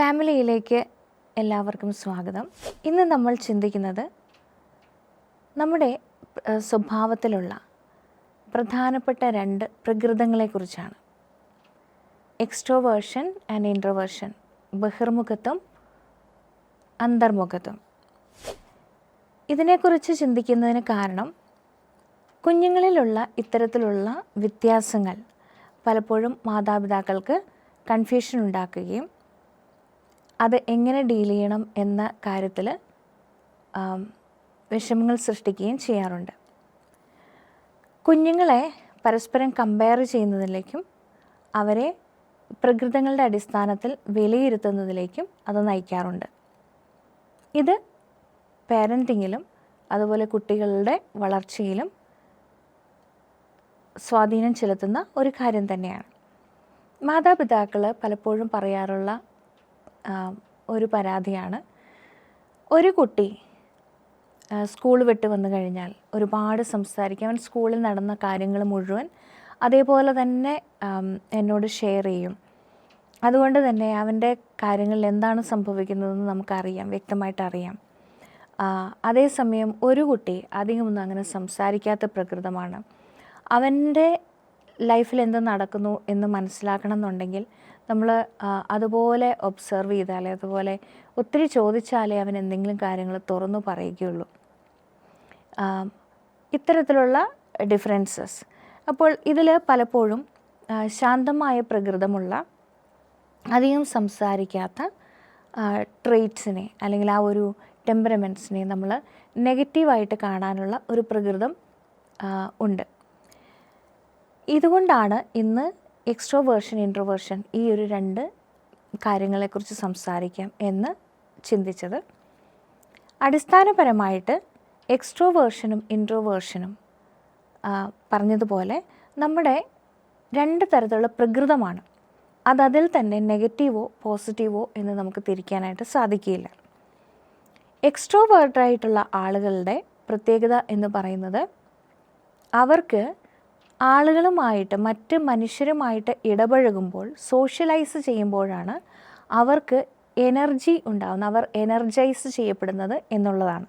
ഫാമിലിയിലേക്ക് എല്ലാവർക്കും സ്വാഗതം. ഇന്ന് നമ്മൾ ചിന്തിക്കുന്നത് നമ്മുടെ സ്വഭാവത്തിലുള്ള പ്രധാനപ്പെട്ട രണ്ട് പ്രകൃതങ്ങളെക്കുറിച്ചാണ്. എക്സ്ട്രോവേർഷൻ ആൻഡ് ഇൻട്രോവേർഷൻ ബഹിർമുഖത്വം അന്തർമുഖത്വം ഇതിനെക്കുറിച്ച് ചിന്തിക്കുന്നതിന് കാരണം കുഞ്ഞുങ്ങളിലുള്ള ഇത്തരത്തിലുള്ള വ്യത്യാസങ്ങൾ പലപ്പോഴും മാതാപിതാക്കൾക്ക് കൺഫ്യൂഷൻ ഉണ്ടാക്കുകയും അത് എങ്ങനെ ഡീൽ ചെയ്യണം എന്ന കാര്യത്തിൽ വിഷമങ്ങൾ സൃഷ്ടിക്കുകയും ചെയ്യാറുണ്ട്. കുഞ്ഞുങ്ങളെ പരസ്പരം കമ്പയർ ചെയ്യുന്നതിലേക്കും അവരെ പ്രകൃതങ്ങളുടെ അടിസ്ഥാനത്തിൽ വിലയിരുത്തുന്നതിലേക്കും അത് നയിക്കാറുണ്ട്. ഇത് പാരന്റിങ്ങിലും അതുപോലെ കുട്ടികളുടെ വളർച്ചയിലും സ്വാധീനം ചെലുത്തുന്ന ഒരു കാര്യം തന്നെയാണ്. മാതാപിതാക്കൾ പലപ്പോഴും പറയാറുള്ള ഒരു പരാതിയാണ്. ഒരു കുട്ടി സ്കൂൾ വിട്ട് വന്നു കഴിഞ്ഞാൽ ഒരുപാട് സംസാരിക്കും. അവൻ സ്കൂളിൽ നടന്ന കാര്യങ്ങൾ മുഴുവൻ അതേപോലെ തന്നെ എന്നോട് ഷെയർ ചെയ്യും. അതുകൊണ്ട് തന്നെ അവന്റെ കാര്യങ്ങളിൽ എന്താണ് സംഭവിക്കുന്നതെന്ന് നമുക്കറിയാം വ്യക്തമായിട്ട് അറിയാം. അതേസമയം ഒരു കുട്ടി അധികമൊന്നും അങ്ങനെ സംസാരിക്കാത്ത പ്രകൃതമാണ്. അവന്റെ ലൈഫിൽ എന്ത് നടക്കുന്നു എന്ന് മനസ്സിലാക്കണം എന്നുണ്ടെങ്കിൽ നമ്മൾ അതുപോലെ ഒബ്സർവ് ചെയ്താലേ അതുപോലെ ഒത്തിരി ചോദിച്ചാലേ അവൻ എന്തെങ്കിലും കാര്യങ്ങൾ തുറന്നു പറയുകയുള്ളൂ. ഇത്തരത്തിലുള്ള ഡിഫറൻസസ് അപ്പോൾ ഇതിൽ പലപ്പോഴും ശാന്തമായ പ്രകൃതമുള്ള അധികം സംസാരിക്കാത്ത ട്രേറ്റ്സിനെ അല്ലെങ്കിൽ ആ ഒരു ടെമ്പറമെന്റ്സിനെ നമ്മൾ നെഗറ്റീവായിട്ട് കാണാനുള്ള ഒരു പ്രകൃതം ഉണ്ട്. ഇതുകൊണ്ടാണ് ഇന്ന് എക്സ്ട്രോവേർഷൻ ഇൻട്രോവേർഷൻ ഈ ഒരു രണ്ട് കാര്യങ്ങളെക്കുറിച്ച് സംസാരിക്കാം എന്ന് ചിന്തിച്ചത്. അടിസ്ഥാനപരമായിട്ട് എക്സ്ട്രോവേർഷനും ഇൻട്രോവേർഷനും പറഞ്ഞതുപോലെ നമ്മുടെ രണ്ട് തരത്തിലുള്ള പ്രകൃതമാണ്. അതതിൽ തന്നെ നെഗറ്റീവോ പോസിറ്റീവോ എന്ന് നമുക്ക് തിരിക്കാനായിട്ട് സാധിക്കില്ല. എക്സ്ട്രോവേർട്ടായിട്ടുള്ള ആളുകളുടെ പ്രത്യേകത എന്ന് പറയുന്നത് അവർക്ക് ആളുകളുമായിട്ട് മറ്റ് മനുഷ്യരുമായിട്ട് ഇടപഴകുമ്പോൾ സോഷ്യലൈസ് ചെയ്യുമ്പോഴാണ് അവർക്ക് എനർജി ഉണ്ടാകുന്നത് അവർ എനർജൈസ് ചെയ്യപ്പെടുന്നത് എന്നുള്ളതാണ്.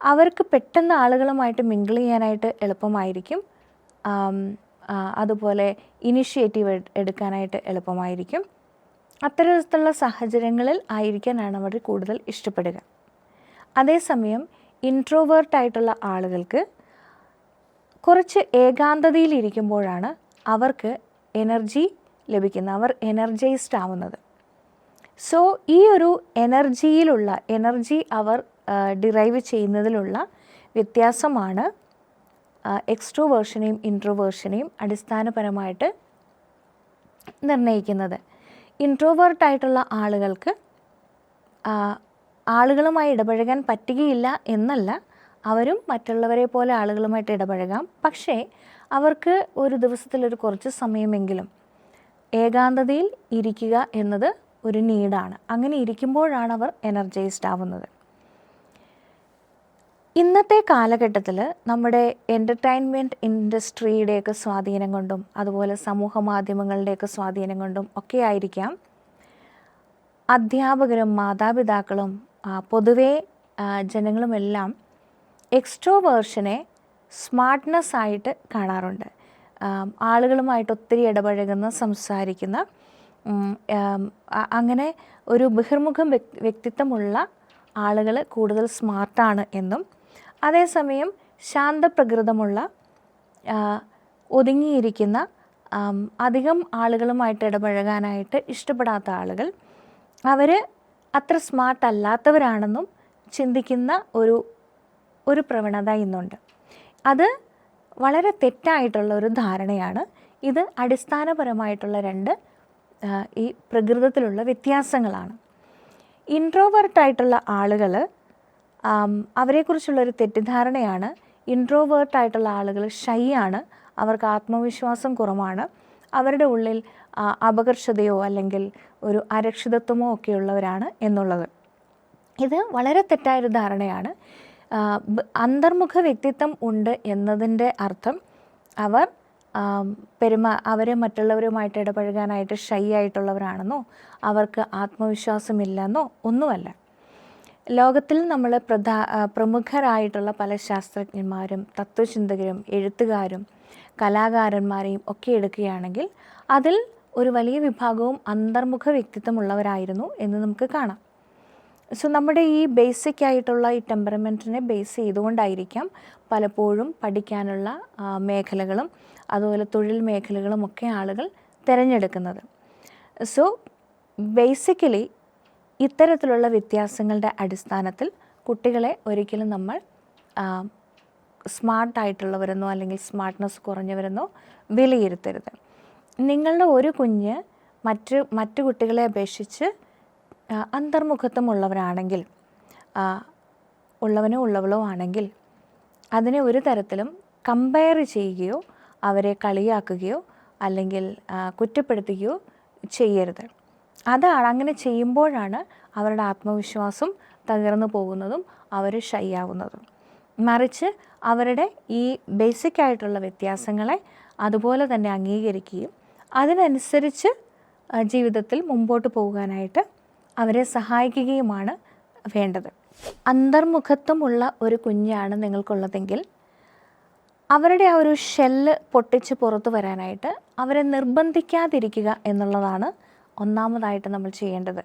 അവർക്ക് പെട്ടെന്ന് ആളുകളുമായിട്ട് മിങ്കിൾ ചെയ്യാനായിട്ട് എളുപ്പമായിരിക്കും. അതുപോലെ ഇനിഷ്യേറ്റീവ് എടുക്കാനായിട്ട് എളുപ്പമായിരിക്കും. അത്തരത്തിലുള്ള സാഹചര്യങ്ങളിൽ ആയിരിക്കാനാണ് അവർ കൂടുതൽ ഇഷ്ടപ്പെടുക. അതേസമയം ഇൻട്രോവേർട്ടായിട്ടുള്ള ആളുകൾക്ക് കുറച്ച് ഏകാന്തതയിലിരിക്കുമ്പോഴാണ് അവർക്ക് എനർജി ലഭിക്കുന്നത്. അവർ എനർജൈസ്ഡ് ആവുന്നത്. സോ ഈ ഒരു എനർജിയിലുള്ള എനർജി അവർ ഡിറൈവ് ചെയ്യുന്നതിലുള്ള വ്യത്യാസമാണ് എക്സ്ട്രോവേർഷനെയും ഇൻട്രോവേർഷനെയും അടിസ്ഥാനപരമായിട്ട് നിർണയിക്കുന്നത്. ഇൻട്രോവേർട്ടായിട്ടുള്ള ആളുകൾക്ക് ആളുകളുമായി ഇടപഴകാൻ പറ്റുകയില്ല എന്നല്ല അവരും മറ്റുള്ളവരെ പോലെ ആളുകളുമായിട്ട് ഇടപഴകാം. പക്ഷേ അവർക്ക് ഒരു ദിവസത്തിൽ ഒരു കുറച്ച് സമയമെങ്കിലും ഏകാന്തതയിൽ ഇരിക്കുക എന്നത് ഒരു നീഡാണ് അങ്ങനെ ഇരിക്കുമ്പോഴാണ് അവർ എനർജൈസ്ഡ് ആവുന്നത്. ഇന്നത്തെ കാലഘട്ടത്തിൽ നമ്മുടെ എന്റർടൈൻമെന്റ് ഇൻഡസ്ട്രിയുടെയൊക്കെ സ്വാധീനം കൊണ്ടും അതുപോലെ സമൂഹ മാധ്യമങ്ങളുടെയൊക്കെ സ്വാധീനം കൊണ്ടും ഒക്കെ ആയിരിക്കാം അധ്യാപകരും മാതാപിതാക്കളും പൊതുവേ ജനങ്ങളുമെല്ലാം എക്സ്ട്രോവേർഷനെ സ്മാർട്ട്നെസ് ആയിട്ട് കാണാറുണ്ട്. ആളുകളുമായിട്ട് ഒത്തിരി ഇടപഴകുന്ന സംസാരിക്കുന്ന അങ്ങനെ ഒരു ബഹിർമുഖം വ്യക്തിത്വമുള്ള ആളുകൾ കൂടുതൽ സ്മാർട്ടാണ് എന്നും അതേസമയം ശാന്തപ്രകൃതമുള്ള ഒതുങ്ങിയിരിക്കുന്ന അധികം ആളുകളുമായിട്ട് ഇടപഴകാനായിട്ട് ഇഷ്ടപ്പെടാത്ത ആളുകൾ അവർ അത്ര സ്മാർട്ട് അല്ലാത്തവരാണെന്നും ചിന്തിക്കുന്ന ഒരു ഒരു പ്രവണത ഇന്നുണ്ട്. അത് വളരെ തെറ്റായിട്ടുള്ള ഒരു ധാരണയാണ്. ഇത് അടിസ്ഥാനപരമായിട്ടുള്ള രണ്ട് ഈ പ്രകൃതത്തിലുള്ള വ്യത്യാസങ്ങളാണ്. ഇൻട്രോവേർട്ടായിട്ടുള്ള ആളുകൾ അവരെക്കുറിച്ചുള്ളൊരു തെറ്റിദ്ധാരണയാണ്. ഇൻട്രോവേർട്ടായിട്ടുള്ള ആളുകൾ ഷൈ ആണ്. അവർക്ക് ആത്മവിശ്വാസം കുറവാണ്. അവരുടെ ഉള്ളിൽ അപകർഷതയോ അല്ലെങ്കിൽ ഒരു അരക്ഷിതത്വമോ ഒക്കെയുള്ളവരാണ് എന്നുള്ളത്. ഇത് വളരെ തെറ്റായൊരു ധാരണയാണ്. അന്തർമുഖ വ്യക്തിത്വം ഉണ്ട് എന്നതിന്റെ അർത്ഥം അവർ പെരുമാ അവർ മറ്റുള്ളവരുമായിട്ട് ഇടപഴകാനായിട്ട് ഷൈ ആയിട്ടുള്ളവരാണെന്നോ അവർക്ക് ആത്മവിശ്വാസമില്ലെന്നോ ഒന്നുമല്ല. ലോകത്തിൽ നമ്മൾ പ്രധാ പ്രമുഖരായിട്ടുള്ള പല ശാസ്ത്രജ്ഞന്മാരും തത്വചിന്തകരും എഴുത്തുകാരും കലാകാരന്മാരെയും ഒക്കെ എടുക്കുകയാണെങ്കിൽ അതിൽ ഒരു വലിയ വിഭാഗവും അന്തർമുഖ വ്യക്തിത്വമുള്ളവരായിരുന്നു എന്ന് നമുക്ക് കാണാം. സോ നമ്മുടെ ഈ ബേസിക് ആയിട്ടുള്ള ഈ ടെമ്പറമെന്റിനെ ബേസ് ചെയ്തുകൊണ്ടായിരിക്കാം പലപ്പോഴും പഠിക്കാനുള്ള മേഖലകളും അതുപോലെ തൊഴിൽ മേഖലകളും ഒക്കെ ആളുകൾ തിരഞ്ഞെടുക്കുന്നത്. സോ ബേസിക്കലി ഇത്തരത്തിലുള്ള വ്യത്യാസങ്ങളുടെ അടിസ്ഥാനത്തിൽ കുട്ടികളെ ഒരിക്കലും നമ്മൾ സ്മാർട്ടായിട്ടുള്ളവരെന്നോ അല്ലെങ്കിൽ സ്മാർട്ട്നെസ് കുറഞ്ഞവരെന്നോ വിലയിരുത്തരുത്. നിങ്ങളുടെ ഒരു കുഞ്ഞ് മറ്റ് മറ്റു കുട്ടികളെ അപേക്ഷിച്ച് അന്തർമുഖത്വമുള്ളവരാണെങ്കിൽ ഉള്ളവനോ ഉള്ളവളോ ആണെങ്കിൽ അതിനെ ഒരു തരത്തിലും കമ്പയർ ചെയ്യുകയോ അവരെ കളിയാക്കുകയോ അല്ലെങ്കിൽ കുറ്റപ്പെടുത്തുകയോ ചെയ്യരുത്. അതാണ് അങ്ങനെ ചെയ്യുമ്പോഴാണ് അവരുടെ ആത്മവിശ്വാസം തകർന്നു പോകുന്നതും അവർ ഷൈ ആവുന്നതും മറിച്ച് അവരുടെ ഈ ബേസിക് ആയിട്ടുള്ള വ്യത്യാസങ്ങളെ അതുപോലെ തന്നെ അംഗീകരിക്കുകയും അതിനനുസരിച്ച് ജീവിതത്തിൽ മുമ്പോട്ട് പോകാനായിട്ട് അവരെ സഹായിക്കുകയുമാണ് വേണ്ടത്. അന്തർമുഖത്വമുള്ള ഒരു കുഞ്ഞാണ് നിങ്ങൾക്കുള്ളതെങ്കിൽ അവരുടെ ആ ഒരു ഷെല്ല് പൊട്ടിച്ച് പുറത്തു വരാനായിട്ട് അവരെ നിർബന്ധിക്കാതിരിക്കുക എന്നുള്ളതാണ് ഒന്നാമതായിട്ട് നമ്മൾ ചെയ്യേണ്ടത്.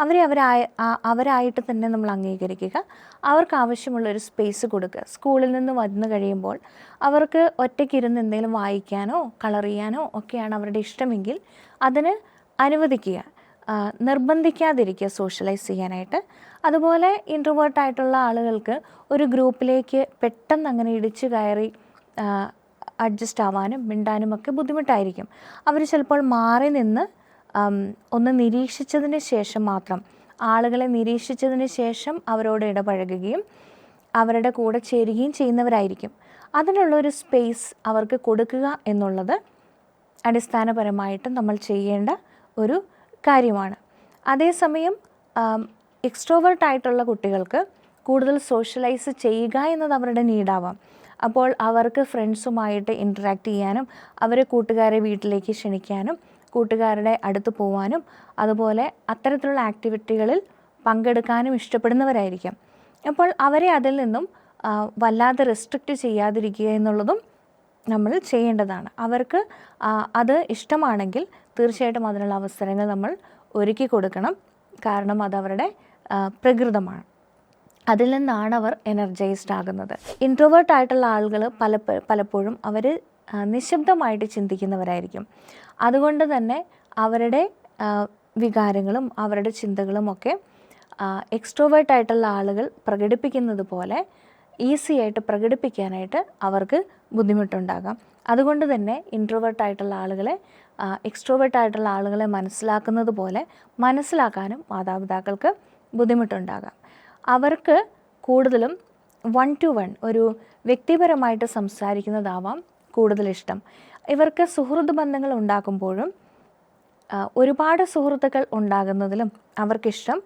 അവരെ അവരായ അവരായിട്ട് തന്നെ നമ്മൾ അംഗീകരിക്കുക. അവർക്ക് ആവശ്യമുള്ള ഒരു സ്പേസ് കൊടുക്കുക. സ്കൂളിൽ നിന്ന് വന്നു കഴിയുമ്പോൾ അവർക്ക് ഒറ്റയ്ക്കിരുന്ന് എന്തെങ്കിലും വായിക്കാനോ കളർ ചെയ്യാനോ ഒക്കെയാണ് അവരുടെ ഇഷ്ടമെങ്കിൽ അതിന് അനുവദിക്കുക. നിർബന്ധിക്കാതിരിക്കുക സോഷ്യലൈസ് ചെയ്യാനായിട്ട്. അതുപോലെ ഇൻട്രോവേർട്ട് ആയിട്ടുള്ള ആളുകൾക്ക് ഒരു ഗ്രൂപ്പിലേക്ക് പെട്ടെന്ന് അങ്ങനെ ഇടിച്ചു കയറി അഡ്ജസ്റ്റ് ആവാനും മിണ്ടാനും ഒക്കെ ബുദ്ധിമുട്ടായിരിക്കും. അവർ ചിലപ്പോൾ മാറി നിന്ന് ഒന്ന് നിരീക്ഷിച്ചതിന് ശേഷം മാത്രം ആളുകളെ നിരീക്ഷിച്ചതിന് ശേഷം അവരോട് ഇടപഴകുകയും അവരുടെ കൂടെ ചേരുകയും ചെയ്യുന്നവരായിരിക്കും. അതിനുള്ള ഒരു സ്പേസ് അവർക്ക് കൊടുക്കുക എന്നുള്ളത് അടിസ്ഥാനപരമായിട്ട് നമ്മൾ ചെയ്യേണ്ട ഒരു കാര്യമാണ്. അതേസമയം എക്സ്ട്രോവേർട്ട് ആയിട്ടുള്ള കുട്ടികൾക്ക് കൂടുതൽ സോഷ്യലൈസ് ചെയ്യുക എന്നത് അവരുടെ നീഡാവാം അപ്പോൾ അവർക്ക് ഫ്രണ്ട്സുമായിട്ട് ഇൻട്രാക്ട് ചെയ്യാനും അവരെ കൂട്ടുകാരെ വീട്ടിലേക്ക് ക്ഷണിക്കാനും കൂട്ടുകാരുടെ അടുത്ത് പോവാനും അതുപോലെ അത്തരത്തിലുള്ള ആക്ടിവിറ്റികളിൽ പങ്കെടുക്കാനും ഇഷ്ടപ്പെടുന്നവരായിരിക്കാം. അപ്പോൾ അവരെ അതിൽ നിന്നും വല്ലാതെ റെസ്ട്രിക്റ്റ് ചെയ്യാതിരിക്കുക എന്നുള്ളതും നമ്മൾ ചെയ്യേണ്ടതാണ്. അവർക്ക് അത് ഇഷ്ടമാണെങ്കിൽ തീർച്ചയായിട്ടും അതിനുള്ള അവസരങ്ങൾ നമ്മൾ ഒരുക്കി കൊടുക്കണം. കാരണം അതവരുടെ പ്രകൃതമാണ്. അതിൽ നിന്നാണ് അവർ എനർജൈസ്ഡ് ആകുന്നത്. ഇൻട്രോവേർട്ട് ആയിട്ടുള്ള ആളുകൾ പല പലപ്പോഴും അവർ നിശബ്ദമായിട്ട് ചിന്തിക്കുന്നവരായിരിക്കും. അതുകൊണ്ട് തന്നെ അവരുടെ വികാരങ്ങളും അവരുടെ ചിന്തകളും ഒക്കെ എക്സ്ട്രോവേർട്ട് ആയിട്ടുള്ള ആളുകൾ പ്രകടിപ്പിക്കുന്നത് പോലെ ഈസി ആയിട്ട് പ്രകടിപ്പിക്കാനായിട്ട് അവർക്ക് ബുദ്ധിമുട്ടുണ്ടാകാം. അതുകൊണ്ട് തന്നെ ഇൻട്രോവേർട്ട് ആയിട്ടുള്ള ആളുകളെ എക്സ്ട്രോവേർട്ട് ആയിട്ടുള്ള ആളുകളെ മനസ്സിലാക്കുന്നത് പോലെ മനസ്സിലാക്കാനും മാതാപിതാക്കൾക്ക് ബുദ്ധിമുട്ടുണ്ടാകാം. അവർക്ക് കൂടുതലും വൺ ടു വൺ ഒരു വ്യക്തിപരമായിട്ട് സംസാരിക്കുന്നതാവാം കൂടുതലിഷ്ടം ഇവർക്ക് സുഹൃത്ത് ബന്ധങ്ങൾ ഉണ്ടാക്കുമ്പോഴും ഒരുപാട് സുഹൃത്തുക്കൾ ഉണ്ടാകുന്നതിലും അവർക്കിഷ്ടം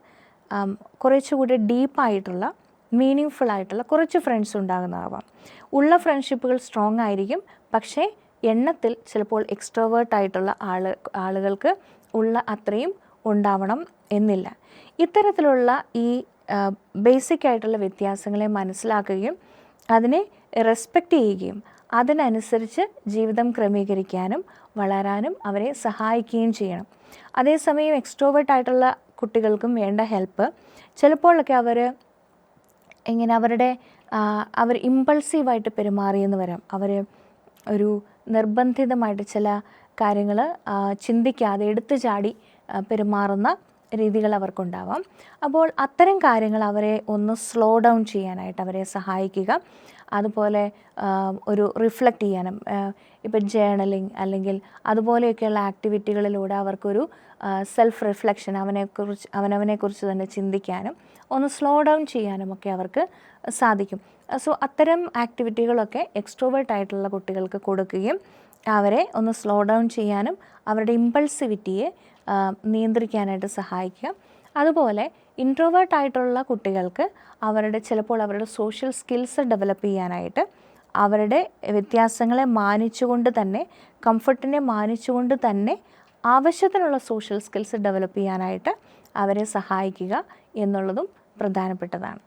കുറച്ചുകൂടി ഡീപ്പായിട്ടുള്ള മീനിങ് ഫുൾ ആയിട്ടുള്ള കുറച്ച് ഫ്രണ്ട്സ് ഉണ്ടാകുന്നതാവാം. ഉള്ള ഫ്രണ്ട്ഷിപ്പുകൾ സ്ട്രോങ് ആയിരിക്കും. പക്ഷേ എണ്ണത്തിൽ ചിലപ്പോൾ എക്സ്ട്രോവേർട്ടായിട്ടുള്ള ആൾ ആളുകൾക്ക് ഉള്ള അത്രയും ഉണ്ടാവണം എന്നില്ല. ഇത്തരത്തിലുള്ള ഈ ബേസിക് ആയിട്ടുള്ള വ്യത്യാസങ്ങളെ മനസ്സിലാക്കുകയും അതിനെ റെസ്പെക്റ്റ് ചെയ്യുകയും അതിനനുസരിച്ച് ജീവിതം ക്രമീകരിക്കാനും വളരാനും അവരെ സഹായിക്കുകയും ചെയ്യണം. അതേസമയം എക്സ്ട്രോവേർട്ട് ആയിട്ടുള്ള കുട്ടികൾക്കും വേണ്ട ഹെൽപ്പ് ചിലപ്പോഴൊക്കെ അവർ എങ്ങനെ അവരുടെ അവർ ഇമ്പൾസീവായിട്ട് പെരുമാറിയെന്ന് വരാം. അവർ ഒരു നിർബന്ധിതമായിട്ട് ചില കാര്യങ്ങൾ ചിന്തിക്കാതെ എടുത്തു ചാടി പെരുമാറുന്ന രീതികൾ അവർക്കുണ്ടാവാം. അപ്പോൾ അത്തരം കാര്യങ്ങൾ അവരെ ഒന്ന് സ്ലോ ഡൗൺ ചെയ്യാനായിട്ട് അവരെ സഹായിക്കുക. അതുപോലെ ഒരു റിഫ്ലക്റ്റ് ചെയ്യാനും ഇപ്പം ജേണലിങ് അല്ലെങ്കിൽ അതുപോലെയൊക്കെയുള്ള ആക്ടിവിറ്റികളിലൂടെ അവർക്കൊരു സെൽഫ് റിഫ്ലക്ഷൻ അവനെക്കുറിച്ച് അവനവനെക്കുറിച്ച് തന്നെ ചിന്തിക്കാനും ഒന്ന് സ്ലോ ഡൗൺ ചെയ്യാനുമൊക്കെ അവർക്ക് സാധിക്കും. സോ അത്തരം ആക്ടിവിറ്റികളൊക്കെ എക്സ്ട്രോവേർട്ട് ആയിട്ടുള്ള കുട്ടികൾക്ക് കൊടുക്കുകയും അവരെ ഒന്ന് സ്ലോ ഡൗൺ ചെയ്യാനും അവരുടെ ഇമ്പൾസിവിറ്റിയെ നിയന്ത്രിക്കാനായിട്ട് സഹായിക്കുക. അതുപോലെ ഇൻട്രോവേർട്ട് ആയിട്ടുള്ള കുട്ടികൾക്ക് അവരുടെ ചിലപ്പോൾ അവരുടെ സോഷ്യൽ സ്കിൽസ് ഡെവലപ്പ് ചെയ്യാനായിട്ട് അവരുടെ വ്യത്യാസങ്ങളെ മാനിച്ചുകൊണ്ട് തന്നെ കംഫർട്ടിനെ മാനിച്ചുകൊണ്ട് തന്നെ ആവശ്യത്തിനുള്ള സോഷ്യൽ സ്കിൽസ് ഡെവലപ്പ് ചെയ്യാനായിട്ട് അവരെ സഹായിക്കുക എന്നുള്ളതും പ്രധാനപ്പെട്ടതാണ്.